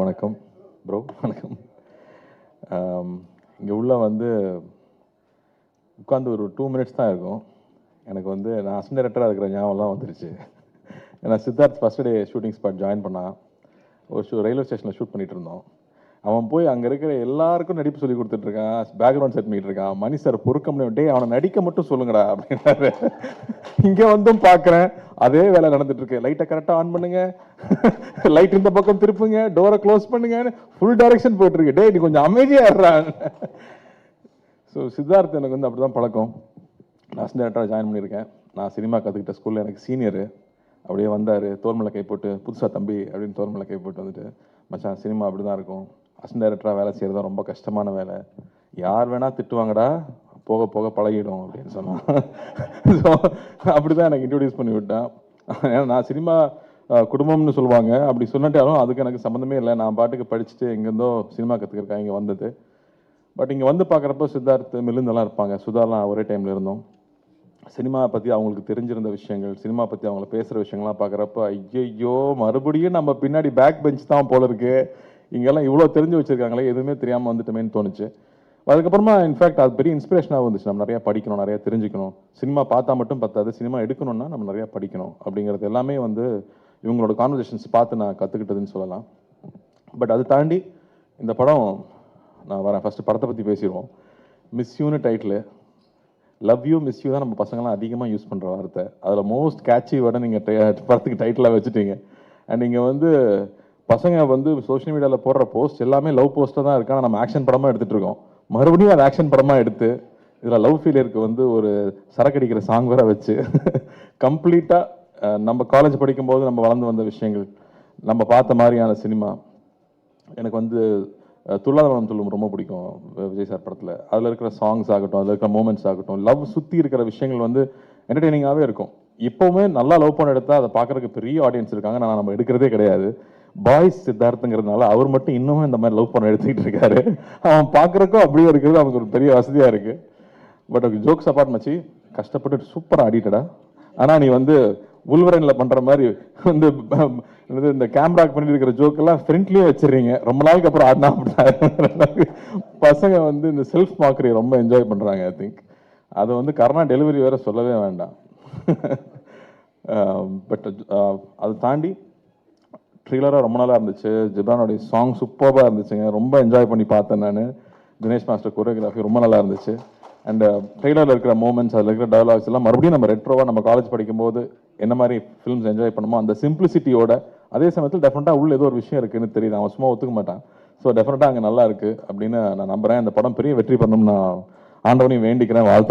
வணக்கம். ப்ரோ வணக்கம். இங்கே உள்ள வந்து உட்காந்து ஒரு டூ மினிட்ஸ் தான் இருக்கும். எனக்கு வந்து நான் அசன் டேரக்டராக இருக்கிற ஞாபகம்லாம் வந்துருச்சு. ஏன்னா Siddharth first day shooting spot join பண்ணான் ஒரு ஷூ ரயில்வே ஸ்டேஷனில் ஷூட் பண்ணிகிட்டு இருந்தோம். அவன் போய் அங்கே இருக்கிற எல்லாருக்கும் நடிப்பு சொல்லி கொடுத்துட்ருக்கான் பேக்ரவுண்ட் செட் பண்ணிட்டு இருக்கான். மணி சார் பொறுக்க முடியும் டே அவனை நடிக்க மட்டும் சொல்லுங்கடா அப்படின்னாரு. இங்கே வந்தும் பார்க்குறேன் அதே வேலை நடந்துட்டு இருக்கு லைட்டை கரெக்டாக ஆன் பண்ணுங்க. லைட் இந்த பக்கம் திருப்புங்க. டோரை க்ளோஸ் பண்ணுங்கன்னு ஃபுல் டைரக்ஷன் போயிட்டு இருக்கு டே நீ கொஞ்சம் அமைதியா இருறான் ஸோ சித்தார்த் எனக்கு வந்து அப்படிதான் பழக்கம். நான் டேரக்டராக ஜாயின் பண்ணியிருக்கேன். நான் சினிமா கற்றுக்கிட்ட ஸ்கூலில் எனக்கு சீனியரு அப்படியே வந்தார். தோர்மலை கை போட்டு புதுசாக தம்பி அப்படின்னு தோர்மலை கை போட்டு வந்துட்டு மச்சான் சினிமா அப்படி தான் இருக்கும். அசிஸ்டன்ட் டைரக்டராக வேலை செய்கிறது ரொம்ப கஷ்டமான வேலை. யார் வேணால் திட்டுவாங்கடா. போக போக பழகிடும் அப்படின்னு சொன்னான். ஸோ அப்படி தான் எனக்கு இன்ட்ரடியூஸ் பண்ணி விட்டான். ஏன்னா நான் சினிமா குடும்பம்னு சொல்லுவாங்க. அப்படி சொன்னட்டாலும் அதுக்கு எனக்கு சம்மந்தமே இல்லை. நான் பாட்டுக்கு படிச்சுட்டு எங்கேருந்தோ சினிமா கற்றுக்கிறக்கா இங்கே வந்தது. பட் இங்கே வந்து பார்க்குறப்ப சித்தார்த் மில்லுந்தெல்லாம் இருப்பாங்க. சுதாலாம் ஒரே டைமில் இருந்தோம். சினிமா பற்றி அவங்களுக்கு தெரிஞ்சிருந்த விஷயங்கள் சினிமா பற்றி அவங்கள பேசுகிற விஷயங்கள்லாம் பார்க்குறப்ப ஐயோ மறுபடியும் நம்ம பின்னாடி பேக் பெஞ்ச் தான் போல இருக்குது இங்கெல்லாம் இவ்வளோ தெரிஞ்சு வச்சுருக்காங்களே எதுவுமே தெரியாமல் வந்துட்டோமேன்னு தோணுச்சு. அதுக்கப்புறமா இன்ஃபேக்ட் அது பெரிய இன்ஸ்பிரேஷனாக வந்துச்சு. நம்ம நிறையா படிக்கணும் நிறையா தெரிஞ்சுக்கணும். சினிமா பார்த்தா மட்டும் பத்தாது. சினிமா எடுக்கணும்னா நம்ம நிறையா படிக்கணும். அப்படிங்கிறது எல்லாமே வந்து இவங்களோட கான்வர்சேஷன்ஸ் பார்த்து நான் கற்றுக்கிட்டதுன்னு சொல்லலாம். பட் அது தாண்டி இந்த படம் நான் வரேன். ஃபஸ்ட்டு படத்தை பற்றி பேசிடுவோம். Miss யூனு title love you miss you தான் நம்ம பசங்களாம் அதிகமாக யூஸ் பண்ணுற வார்த்தை. அதில் மோஸ்ட் கேட்சி வேர்டை நீங்கள் படத்துக்கு டைட்டிலாக வச்சுட்டீங்க. அண்ட் நீங்கள் வந்து பசங்க வந்து சோஷியல் மீடியாவில் போடுற போஸ்ட் எல்லாமே லவ் போஸ்ட்டாக தான் இருக்கு. ஆனால் நம்ம ஆக்ஷன் படமாக எடுத்துகிட்டு இருக்கோம். மறுபடியும் அதை ஆக்ஷன் படமாக எடுத்து இதில் லவ் ஃபீலியருக்கு வந்து ஒரு சரக்கடிக்கிற சாங் வேற வச்சு கம்ப்ளீட்டாக நம்ம காலேஜ் படிக்கும்போது நம்ம வளர்ந்து வந்த விஷயங்கள் நம்ம பார்த்த மாதிரியான சினிமா எனக்கு வந்து அஹ், துள்ளாத மனம் ரொம்ப பிடிக்கும் விஜய் சார் படத்தில். அதில் இருக்கிற சாங்ஸ் ஆகட்டும் அதில் இருக்கிற மூமெண்ட்ஸ் ஆகட்டும் லவ் சுற்றி இருக்கிற விஷயங்கள் வந்து என்டர்டெய்னிங்காகவே இருக்கும். இப்போவுமே நல்லா லவ் பண்ண எடுத்தால் அதை பார்க்கறதுக்கு பெரிய ஆடியன்ஸ் இருக்காங்க. நான் நம்ம எடுக்கிறதே கிடையாது. பாய்ஸ் சித்தார்த்துங்கிறதுனால அவர் மட்டும் இன்னமும் இந்த மாதிரி லவ் பண்ண எடுத்துக்கிட்டு இருக்காரு. அவன் பார்க்குறக்கும் அப்படியே இருக்கிறது அவனுக்கு ஒரு பெரிய வசதியாக இருக்குது பட் ஜோக்ஸ் அப்பார்ட் மச்சி கஷ்டப்பட்டு சூப்பராக ஆடிட்டடா. ஆனால் நீ வந்து உள்வரனில் பண்ணுற மாதிரி வந்து இந்த கேமராக்கு பண்ணியிருக்கிற ஜோக்கெல்லாம் ஃப்ரண்ட்லேயே வச்சிடுறீங்க. ரொம்ப நாளுக்கு அப்புறம் ஆடினா அப்படின்னா பசங்க வந்து இந்த செல்ஃப் மாக்கரி ரொம்ப என்ஜாய் பண்ணுறாங்க ஐ திங்க் அது வந்து கரோனா டெலிவரி வேறு சொல்லவே வேண்டாம். பட் அதை தாண்டி ட்ரீலராக ரொம்ப நல்லா இருந்துச்சு. ஜிப்ரானோடைய சாங் சூப்பராக இருந்துச்சுங்க. ரொம்ப என்ஜாய் பண்ணி பார்த்தேன் நான். தினேஷ் மாஸ்டர் கொரியோகிராஃபி ரொம்ப நல்லா இருந்துச்சு. அண்ட் ட்ரெய்லரில் இருக்கிற மூமெண்ட்ஸ் அதில் இருக்கிற டயலாக்ஸ் எல்லாம் மறுபடியும் நம்ம ரெட்ரோவாக நம்ம காலேஜ் படிக்கும்போது என்ன மாதிரி ஃபிலிம்ஸ் என்ஜாய் பண்ணுமோ அந்த சிம்பிளிசிட்டியோட அதே சமயத்தில் டெஃபினட்டாக உள்ள ஏதோ ஒரு விஷயம் இருக்குன்னு தெரியுது. அவன் சும்மா ஒத்துக்க மாட்டான். ஸோ டெஃபினட்டாக அங்கே நல்லா இருக்குது அப்படின்னு நான் நம்புகிறேன் இந்த படம் பெரிய வெற்றி பண்ணணும்னு நான் ஆண்டவனையும் வேண்டிக்கிறேன் வாழ்த்து